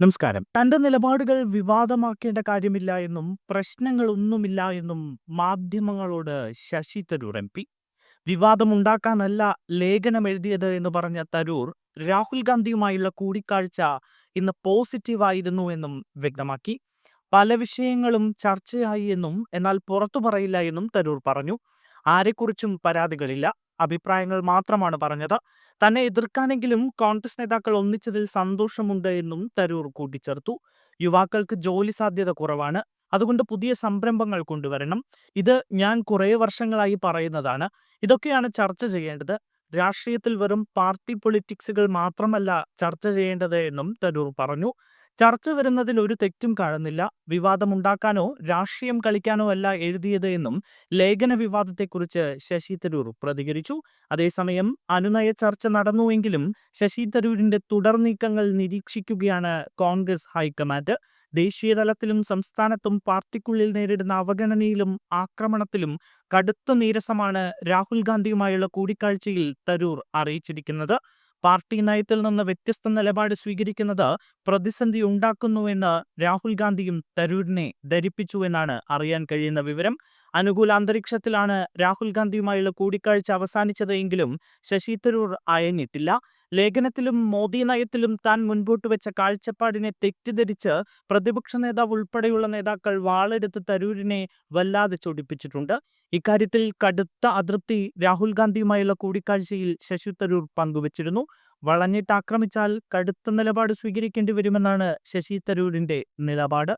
നമസ്കാരം. തന്റെ നിലപാടുകൾ വിവാദമാക്കേണ്ട കാര്യമില്ല എന്നും പ്രശ്നങ്ങളൊന്നുമില്ല എന്നും മാധ്യമങ്ങളോട് ശശി തരൂർ എം പി. വിവാദമുണ്ടാക്കാനല്ല ലേഖനം എഴുതിയത് എന്ന് പറഞ്ഞ തരൂർ രാഹുൽ ഗാന്ധിയുമായുള്ള കൂടിക്കാഴ്ച ഇന്ന് പോസിറ്റീവായിരുന്നു എന്നും വ്യക്തമാക്കി. പല വിഷയങ്ങളും ചർച്ചയായി എന്നും എന്നാൽ പുറത്തു പറയില്ല എന്നും തരൂർ പറഞ്ഞു. ആരെക്കുറിച്ചും പരാതികളില്ല. അഭിപ്രായങ്ങൾ മാത്രമാണ് പറഞ്ഞത്. തന്നെ എതിർക്കാനെങ്കിലും കോൺഗ്രസ് നേതാക്കൾ ഒന്നിച്ചതിൽ സന്തോഷമുണ്ട് എന്നും തരൂർ കൂട്ടിച്ചേർത്തു. യുവാക്കൾക്ക് ജോലി സാധ്യത കുറവാണ്. അതുകൊണ്ട് പുതിയ സംരംഭങ്ങൾ കൊണ്ടുവരണം. ഇത് ഞാൻ കുറേ വർഷങ്ങളായി പറയുന്നതാണ്. ഇതൊക്കെയാണ് ചർച്ച ചെയ്യേണ്ടത്. രാഷ്ട്രീയത്തിൽ വെറും പാർട്ടി പൊളിറ്റിക്സുകൾ മാത്രമല്ല ചർച്ച ചെയ്യേണ്ടത് എന്നും തരൂർ പറഞ്ഞു. ചർച്ച വരുന്നതിൽ ഒരു തെറ്റും കാണുന്നില്ല. വിവാദമുണ്ടാക്കാനോ രാഷ്ട്രീയം കളിക്കാനോ അല്ല എഴുതിയത് എന്നും ലേഖന വിവാദത്തെക്കുറിച്ച് ശശി തരൂർ പ്രതികരിച്ചു. അതേസമയം അനുനയ ചർച്ച നടന്നുവെങ്കിലും ശശി തരൂരിന്റെ തുടർ നീക്കങ്ങൾ നിരീക്ഷിക്കുകയാണ് കോൺഗ്രസ് ഹൈക്കമാൻഡ്. ദേശീയതലത്തിലും സംസ്ഥാനത്തും പാർട്ടിക്കുള്ളിൽ നേരിടുന്ന അവഗണനയിലും ആക്രമണത്തിലും കടുത്ത നീരസമാണ് രാഹുൽ ഗാന്ധിയുമായുള്ള കൂടിക്കാഴ്ചയിൽ തരൂർ അറിയിച്ചിരിക്കുന്നത്. പാർട്ടി നയത്തിൽ നിന്ന് വ്യത്യസ്ത നിലപാട് സ്വീകരിക്കുന്നത് പ്രതിസന്ധി ഉണ്ടാക്കുന്നുവെന്ന് രാഹുൽ ഗാന്ധിയും തരൂരിനെ ധരിപ്പിച്ചു എന്നാണ് അറിയാൻ കഴിയുന്ന വിവരം. അനുകൂല അന്തരീക്ഷത്തിലാണ് രാഹുൽ ഗാന്ധിയുമായുള്ള കൂടിക്കാഴ്ച അവസാനിച്ചത് എങ്കിലും ശശി തരൂർ അയഞ്ഞിട്ടില്ല. ലേഖനത്തിലും മോദി നയത്തിലും താൻ മുൻപോട്ട് വെച്ച കാഴ്ചപ്പാടിനെ തെറ്റിദ്ധരിച്ച് പ്രതിപക്ഷ നേതാവ് ഉൾപ്പെടെയുള്ള നേതാക്കൾ വാളെടുത്ത് തരൂരിനെ വല്ലാതെ ചൊടിപ്പിച്ചിട്ടുണ്ട്. ഇക്കാര്യത്തിൽ കടുത്ത അതൃപ്തി രാഹുൽ ഗാന്ധിയുമായുള്ള കൂടിക്കാഴ്ചയിൽ ശശി തരൂർ പങ്കുവച്ചിരുന്നു. വളഞ്ഞിട്ട് ആക്രമിച്ചാൽ കടുത്ത നിലപാട് സ്വീകരിക്കേണ്ടി വരുമെന്നാണ് ശശി തരൂരിന്റെ നിലപാട്.